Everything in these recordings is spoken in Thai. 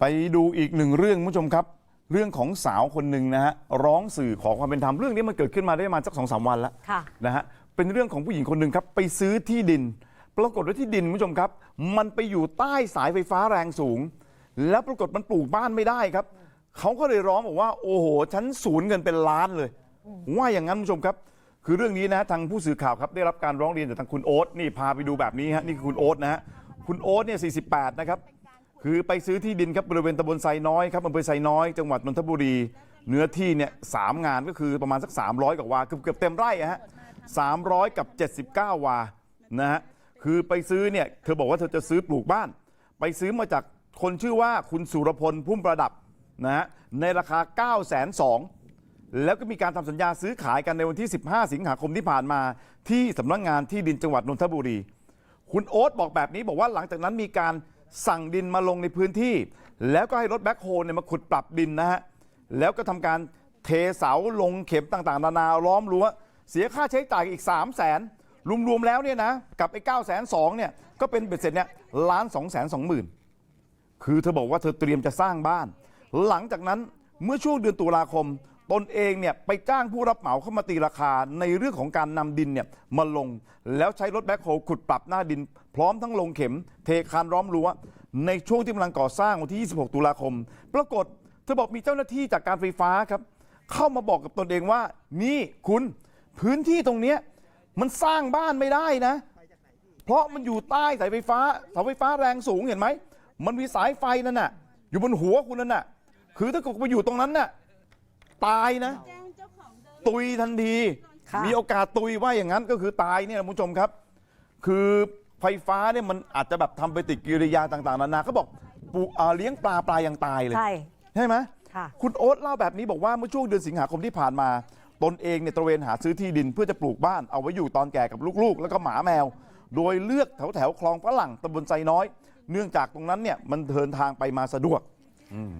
ไปดูอีกหนึ่งเรื่องคุณผู้ชมครับ เรื่องของสาวคนหนึ่งนะฮะร้องสื่อขอความเป็นธรรมเรื่องนี้มันเกิดขึ้นมาได้ประมาณสักสองสามวันแล้วค่ะนะฮะเป็นเรื่องของผู้หญิงคนหนึ่งครับไปซื้อที่ดิน ปรากฏว่าที่ดินคุณผู้ชมครับ มันไปอยู่ใต้สายไฟฟ้าแรงสูง แล้วปรากฏมันปลูกบ้านไม่ได้ครับเขาก็เลยร้องบอกว่าโอ้โหฉันสูญเงินเป็นล้านเลย ว่าอย่างนั้นคุณผู้ชมครับ คือเรื่องนี้นะทางผู้สื่อข่าวครับได้รับการร้องเรียนจากทางคุณโอ๊ตนี่พาไปดูแบบนี้ฮะนี่คือคุณโอ๊ตนะฮะคุณโอ๊ตเนี่ย48นะครับ คือไปซื้อที่ดินครับบริเวณตำบลไซน้อยครับอำเภอไซน้อยจังหวัดนนทบุรี เนื้อที่เนี่ยสามงานก็คือประมาณสัก 300กว่าวาเกือบเกือบเต็มไร่อะฮะ300กับ 79 วานะฮะคือไปซื้อเนี่ยเธอบอกว่าเธอจะซื้อปลูกบ้าน ไปซื้อมาจากคนชื่อว่าคุณสุรพลพุ่มประดับนะฮะในราคา 9 2 0 0 0แล้วก็มีการทำสัญญาซื้อขายกันในวันที่ 15 สิงหาคมที่ผ่านมาที่สำนักงานที่ดินจังหวัดนนทบุรี คุณโอ๊ตบอกแบบนี้บอกว่าหลังจากนั้นมีการ สั่งดินมาลงในพื้นที่ แล้วก็ให้รถแบ็คโฮลเนี่ยมาขุดปรับดินนะฮะแล้วก็ทำการเทเสาลงเข็มต่างๆนานาล้อมรั้วเสียค่าใช้จ่ายอีก 3 0 0แสนรวมๆแล้วเนี่ยนะกับไอ้9 2 0 0 0เนี่ยก็เป็นเบ็ดเสร็จเนี่ยล้าน2 2 0 0 0 0คือเธอบอกว่าเธอเตรียมจะสร้างบ้าน หลังจากนั้นเมื่อช่วงเดือนตุลาคม ตนเองเนี่ยไปจ้างผู้รับเหมาเข้ามาตีราคาในเรื่องของการนำดินเนี่ยมาลง แล้วใช้รถแบ็คโฮลขุดปรับหน้าดิน พร้อมทั้งลงเข็ม เทคานล้อมรั้วในช่วงที่กำลังก่อสร้างวันที่ 26 ตุลาคม ปรากฏเธอบอกมีเจ้าหน้าที่จากการไฟฟ้าครับ เข้ามาบอกกับตนเองว่า นี่คุณพื้นที่ตรงเนี้ยมันสร้างบ้านไม่ได้นะ เพราะมันอยู่ใต้สายไฟฟ้าเสาไฟฟ้าแรงสูงเห็นไหม มันมีสายไฟนั่นน่ะ อยู่บนหัวคุณนั่นน่ะ คือถ้าเกิดไปอยู่ตรงนั้นน่ะ ตายนะ ตุยทันทีค่ะมีโอกาสตุยว่าอย่างนั้นก็คือตายเนี่ยคุณผู้ชมครับ คือไฟฟ้าเนี่ยมันอาจจะแบบทำปฏิกิริยาต่างๆนานาเขาบอกปูอ่าเลี้ยงปลาปลายังตายเลย ใช่ใช่ไหมค่ะคุณโอ๊ตเล่าแบบนี้บอกว่าเมื่อช่วงเดือนสิงหาคมที่ผ่านมา ตนเองเนี่ยตระเวนหาซื้อที่ดินเพื่อจะปลูกบ้านเอาไว้อยู่ตอนแก่กับลูกๆ แล้วก็หมาแมว โดยเลือกแถวแถวๆคลองฝรั่งตำบลไซน้อย เนื่องจากตรงนั้นเนี่ยมันเดินทางไปมาสะดวก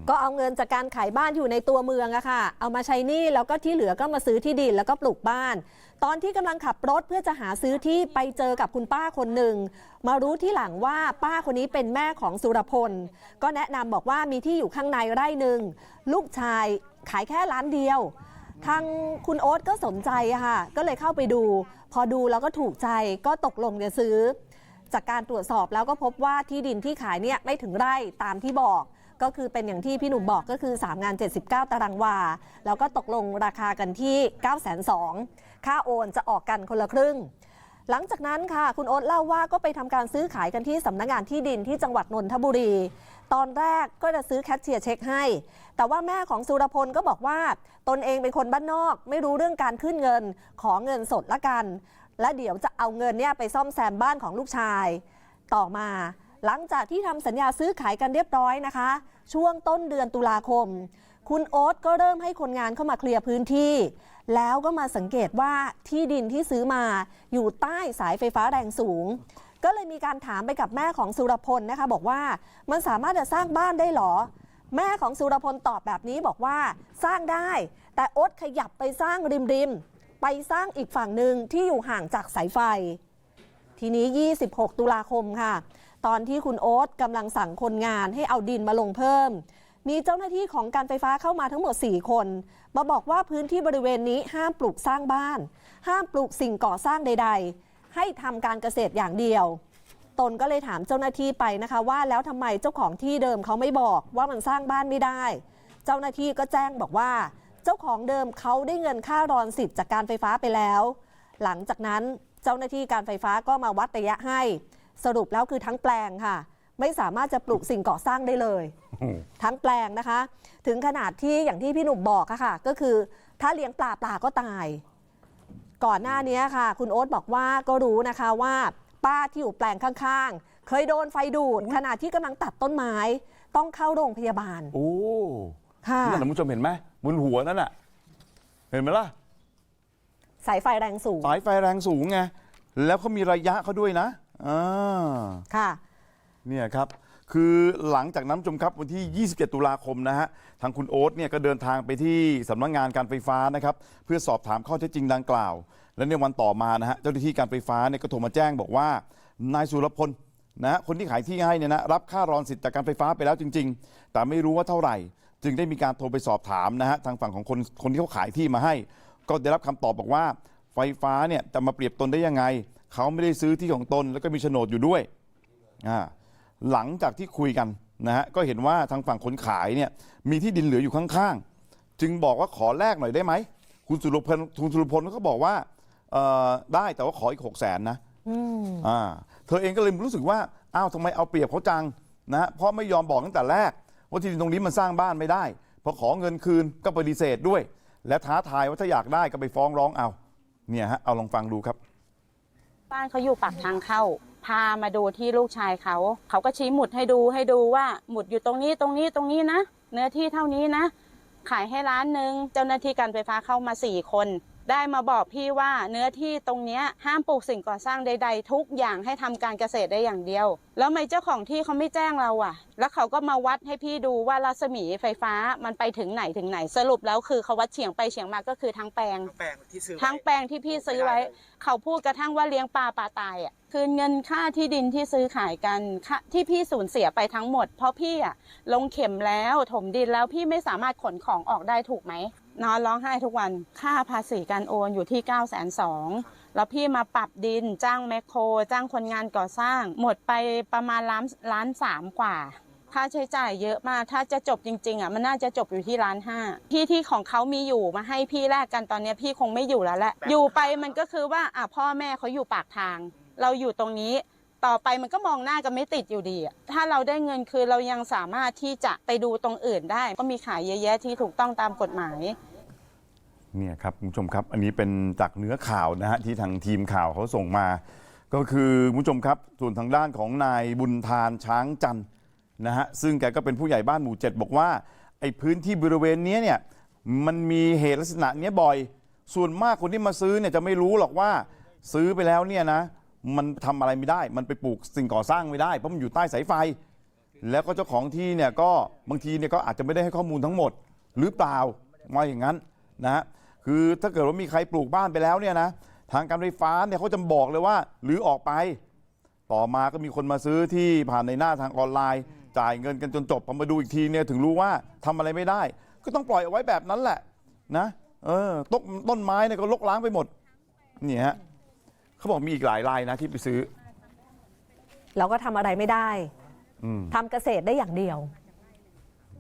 ก็เอาเงินจากการขายบ้านที่อยู่ในตัวเมืองอะค่ะ เอามาใช้หนี้แล้วก็ที่เหลือก็มาซื้อที่ดินแล้วก็ปลูกบ้าน ตอนที่กำลังขับรถเพื่อจะหาซื้อที่ไปเจอกับคุณป้าคนหนึ่ง มารู้ที่หลังว่าป้าคนนี้เป็นแม่ของสุรพล ก็แนะนำบอกว่ามีที่อยู่ข้างในไร่หนึ่งลูกชายขายแค่ล้านเดียวทางคุณโอ๊ตก็สนใจอะค่ะ ก็เลยเข้าไปดู พอดูแล้วก็ถูกใจก็ตกลงจะซื้อ จากการตรวจสอบแล้วก็พบว่าที่ดินที่ขายเนี่ยไม่ถึงไร่ตามที่บอก ก็คือเป็นอย่างที่พี่หนุ่มบอกก็คือ 3 งาน 79 ตารางวา แล้วก็ตกลงราคากันที่ 9 2 0 0 0ค่าโอนจะออกกันคนละครึ่ง หลังจากนั้นค่ะ คุณโอ๊ตเล่าว่าก็ไปทำการซื้อขายกันที่สำนักงานที่ดินที่จังหวัดนนทบุรี ตอนแรกก็จะซื้อแคชเชียร์เช็คให้ แต่ว่าแม่ของสุรพลก็บอกว่า ตนเองเป็นคนบ้านนอก ไม่รู้เรื่องการขึ้นเงิน ขอเงินสดละกัน และเดี๋ยวจะเอาเงินเนี่ยไปซ่อมแซมบ้านของลูกชาย ต่อมา หลังจากที่ทำสัญญาซื้อขายกันเรียบร้อยนะคะ ช่วงต้นเดือนตุลาคม คุณโอ๊ตก็เริ่มให้คนงานเข้ามาเคลียร์พื้นที่ แล้วก็มาสังเกตว่าที่ดินที่ซื้อมาอยู่ใต้สายไฟฟ้าแรงสูง ก็เลยมีการถามไปกับแม่ของสุรพลนะคะ บอกว่ามันสามารถจะสร้างบ้านได้หรอ แม่ของสุรพลตอบแบบนี้บอกว่าสร้างได้ แต่โอ๊ตขยับไปสร้างริมริมๆไปสร้างอีกฝั่งหนึ่งที่อยู่ห่างจากสายไฟ ทีนี้ 26 ตุลาคมค่ะ ตอนที่คุณโอ๊ตกำลังสั่งคนงานให้เอาดินมาลงเพิ่ม มีเจ้าหน้าที่ของการไฟฟ้าเข้ามาทั้งหมด 4 คน มาบอกว่าพื้นที่บริเวณนี้ห้ามปลูกสร้างบ้าน ห้ามปลูกสิ่งก่อสร้างใด ๆ ให้ทำการเกษตรอย่างเดียว ตนก็เลยถามเจ้าหน้าที่ไปนะคะว่าแล้วทำไมเจ้าของที่เดิมเขาไม่บอกว่ามันสร้างบ้านไม่ได้ เจ้าหน้าที่ก็แจ้งบอกว่า เจ้าของเดิมเขาได้เงินค่ารอนสิทธิ์จากการไฟฟ้าไปแล้ว หลังจากนั้นเจ้าหน้าที่การไฟฟ้าก็มาวัดระยะให้ สรุปแล้วคือทั้งแปลงค่ะ ไม่สามารถจะปลูกสิ่งก่อสร้างได้เลย ทั้งแปลงนะคะ ถึงขนาดที่อย่างที่พี่หนุ่มบอกอะค่ะ ก็คือถ้าเลี้ยงปลาปลาก็ตาย ก่อนหน้านี้ค่ะ คุณโอ๊ตบอกว่าก็รู้นะคะว่า ป้าที่อยู่แปลงข้างๆ เคยโดนไฟดูดขณะที่กำลังตัดต้นไม้ ต้องเข้าโรงพยาบาล โอ้ค่ะนั่นนะคุณผู้ชมเห็นไหมบนหัวนั่นน่ะเห็นไหมล่ะสายไฟแรงสูง สายไฟแรงสูงไงแล้วเขามีระยะเขาด้วยนะ อ่าค่ะ เนี่ยครับ คือหลังจากนั้นคุณผู้ชมครับวันที่ 27 ตุลาคมนะฮะทางคุณโอ๊ตเนี่ยก็เดินทางไปที่สำนักงานการไฟฟ้านะครับ เพื่อสอบถามข้อเท็จจริงดังกล่าว และในวันต่อมานะฮะเจ้าหน้าที่การไฟฟ้าเนี่ยก็โทรมาแจ้งบอกว่านายสุรพลนะฮะคนที่ขายที่ให้เนี่ยนะรับค่ารอนสิทธิ์จากการไฟฟ้าไปแล้วจริง ๆ แต่ไม่รู้ว่าเท่าไหร่ จึงได้มีการโทรไปสอบถามนะฮะทางฝั่งของคนคนที่เขาขายที่มาให้ ก็ได้รับคำตอบบอกว่าไฟฟ้าเนี่ยจะมาเปรียบตนได้ยังไง เขาไม่ได้ซื้อที่ของตนแล้วก็มีโฉนดอยู่ด้วยอ่าหลังจากที่คุยกันนะฮะก็เห็นว่าทางฝั่งคนขายเนี่ยมีที่ดินเหลืออยู่ข้างๆ จึงบอกว่าขอแลกหน่อยได้ไหมคุณสุรพลคุณสุรพลก็บอกว่าเอ่อได้แต่ว่าขออีกหกแสนนะอืมอ่าเธอเองก็เลยรู้สึกว่าอ้าวทำไมเอาเปรียบเขาจังนะฮะเพราะไม่ยอมบอกตั้งแต่แรก ว่าที่ดินตรงนี้มันสร้างบ้านไม่ได้พอขอเงินคืนก็ปฏิเสธด้วย และท้าทายว่าถ้าอยากได้ก็ไปฟ้องร้องเอาเนี่ยฮะเอาลองฟังดูครับ บ้านเขาอยู่ปากทางเข้า พามาดูที่ลูกชายเขา เขาก็ชี้หมุดให้ดูให้ดูว่าหมุดอยู่ตรงนี้ตรงนี้ตรงนี้นะ เนื้อที่เท่านี้นะ ขายให้ร้านหนึ่งเจ้าหน้าที่การไฟฟ้าเข้ามาสี่คน ได้มาบอกพี่ว่าเนื้อที่ตรงเนี้ยห้ามปลูกสิ่งก่อสร้างใด ๆ ทุกอย่างให้ทำการเกษตรได้อย่างเดียว แล้วทำไมเจ้าของที่เขาไม่แจ้งเราอะ แล้วเขาก็มาวัดให้พี่ดูว่ารัศมีไฟฟ้ามันไปถึงไหนถึงไหน สรุปแล้วคือเขาวัดเฉียงไปเฉียงมาก็คือทั้งแปลงทั้งแปลงที่ซื้อไว้ทั้งแปลงที่พี่ซื้อไว้ เขาพูดกระทั่งว่าเลี้ยงปลาปลาตายอะ คืนเงินค่าที่ดินที่ซื้อขายกันค่าที่พี่สูญเสียไปทั้งหมด เพราะพี่อะลงเข็มแล้วถมดินแล้วพี่ไม่สามารถขนของออกได้ถูกไหมนอนร้องไห้ทุกวัน ค่าภาษีการโอนอยู่ที่9ก้าแสนสอง แล้วพี่มาปรับดินจ้างแมคโคร จ้างคนงานก่อสร้าง หมดไปประมาณล้านล้านสามกว่าค่าใช้จ่ายเยอะมาก ถ้าจะจบจริง ๆอะมันน่าจะจบอยู่ที่ล้านห้าที่ที่ของเขามีอยู่มาให้พี่แลกกันตอนเนี้ยพี่คงไม่อยู่แล้วแหละ อยู่ไปมันก็คือว่าอะพ่อแม่เขาอยู่ปากทาง เราอยู่ตรงนี้ ต่อไปมันก็มองหน้ากันไม่ติดอยู่ดีอะถ้าเราได้เงินคือเรายังสามารถที่จะไปดูตรงอื่นได้ ก็มีขายเยอะแยะที่ถูกต้องตามกฎหมาย เนี่ยครับคุณผู้ชมครับ อันนี้เป็นจากเนื้อข่าวนะฮะที่ทางทีมข่าวเขาส่งมา ก็คือคุณผู้ชมครับส่วนทางด้านของนายบุญทานช้างจันทร์นะฮะซึ่งแกก็เป็นผู้ใหญ่บ้านหมู่เจ็ดบอกว่าไอ้พื้นที่บริเวณเนี้ยเนี่ยมันมีเหตุลักษณะเนี้ยบ่อย ส่วนมากคนที่มาซื้อเนี่ยจะไม่รู้หรอกว่าซื้อไปแล้วเนี่ยนะมันทำอะไรไม่ได้ มันไปปลูกสิ่งก่อสร้างไม่ได้เพราะมันอยู่ใต้สายไฟ แล้วก็เจ้าของที่เนี่ยก็บางทีเนี่ยก็อาจจะไม่ได้ให้ข้อมูลทั้งหมด หรือเปล่าว่าอย่างนั้นนะฮะ คือถ้าเกิดว่ามีใครปลูกบ้านไปแล้วเนี่ยนะทางการไฟฟ้าเนี่ยเขาจะบอกเลยว่าหรือออกไป ต่อมาก็มีคนมาซื้อที่ผ่านในหน้าทางออนไลน์ จ่ายเงินกันจนจบพอมาดูอีกทีเนี่ยถึงรู้ว่าทำอะไรไม่ได้ ก็ต้องปล่อยเอาไว้แบบนั้นแหละนะเออต้นต้นไม้เนี่ยก็ลกล้างไปหมดนี่ฮะเขาบอกมีอีกหลายรายนะที่ไปซื้อเราก็ทำอะไรไม่ได้อืมทำเกษตรได้อย่างเดียว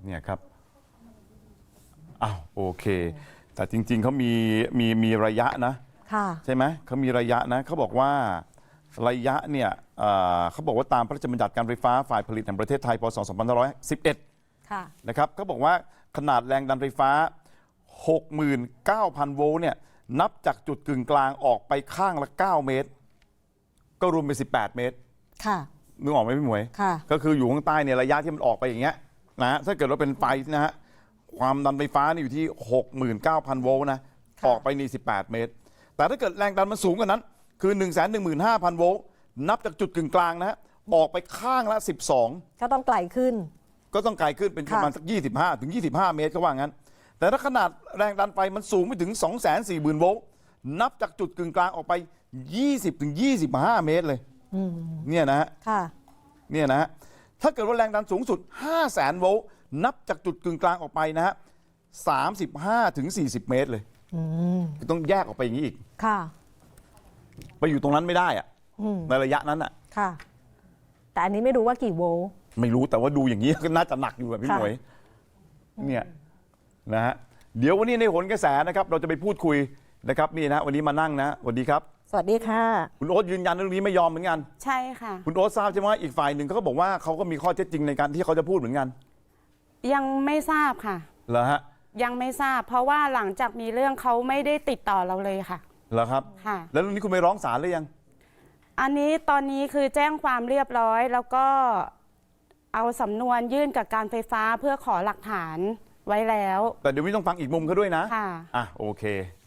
เนี่ยครับอ้าวโอเค แต่จริง ๆเขามีมีมีระยะนะ ค่ะ ใช่ไหมเขามีระยะนะเขาบอกว่าระยะเนี่ยเอ่อเขาบอกว่าตามพระราชบัญญัติการไฟฟ้าฝ่ายผลิตแห่งประเทศไทยพศ 2511 ค่ะ นะครับเขาบอกว่าขนาดแรงดันไฟฟ้า 69,000 โวลต์เนี่ยนับจากจุดกึ่งกลางออกไปข้างละ 9 เมตร ก็รวมเป็น 18 เมตร ค่ะ นึกออกไหมพี่หมวย ค่ะ ก็คืออยู่ข้างใต้เนี่ยระยะที่มันออกไปอย่างเงี้ยนะฮะถ้าเกิดว่าเป็นไฟนะฮะ ความดันไฟฟ้านี่อยู่ที่ 69,000 โวลต์นะค่ะออกไปนี่ 18 เมตร แต่ถ้าเกิดแรงดันมันสูงกว่านั้น คือ 115,000 โวลต์ นับจากจุดกึ่งกลางนะฮะ ออกไปข้างละ 12 ก็ต้องไกลขึ้น ก็ต้องไกลขึ้นเป็นประมาณค่ะสัก 25 ถึง 25 เมตรก็ว่างั้น แต่ถ้าขนาดแรงดันไฟมันสูงไปถึง 240,000 โวลต์ นับจากจุดกึ่งกลางออกไป 20 ถึง 25 เมตรเลยอืมเนี่ยนะฮะค่ะเนี่ยนะฮะ ถ้าเกิดว่าแรงดันสูงสุด 5 0 0แสนโวลต์ นับจากจุดกึ่งกลางออกไปนะฮะ35ถึง40เมตรเลยอืมต้องแยกออกไปอย่างนี้อีก ค่ะ ไปอยู่ตรงนั้นไม่ได้อะอืมในระยะนั้นอะค่ะ แต่อันนี้ไม่รู้ว่ากี่โวลต์ ไม่รู้แต่ว่าดูอย่างนี้ ก็น่าจะหนักอยู่แบบพี่ค่ะ หมวยเนี่ยนะฮะเดี๋ยววันนี้ในโหนกระแสนะครับ เราจะไปพูดคุยนะครับนี่นะวันนี้มานั่งนะสวัสดีครับ สวัสดีค่ะ คุณโอ๊ตยืนยันเรื่องนี้ไม่ยอมเหมือนกัน ใช่ค่ะ คุณโอ๊ตทราบใช่ไหมว่าอีกฝ่ายหนึ่งเขาก็บอกว่าเขาก็มีข้อเท็จจริงในการที่เขาจะพูดเหมือนกัน ยังไม่ทราบค่ะ เหรอฮะยังไม่ทราบ เพราะว่าหลังจากมีเรื่องเขาไม่ได้ติดต่อเราเลยค่ะ เหรอครับ ค่ะ แล้วเรื่องนี้คุณไปร้องศาลหรือยัง อันนี้ตอนนี้คือแจ้งความเรียบร้อย แล้วก็เอาสำนวนยื่นกับการไฟฟ้าเพื่อขอหลักฐานไว้แล้วแต่เดี๋ยวนี้ต้องฟังอีกมุมเขาด้วยนะค่ะ อะโอเค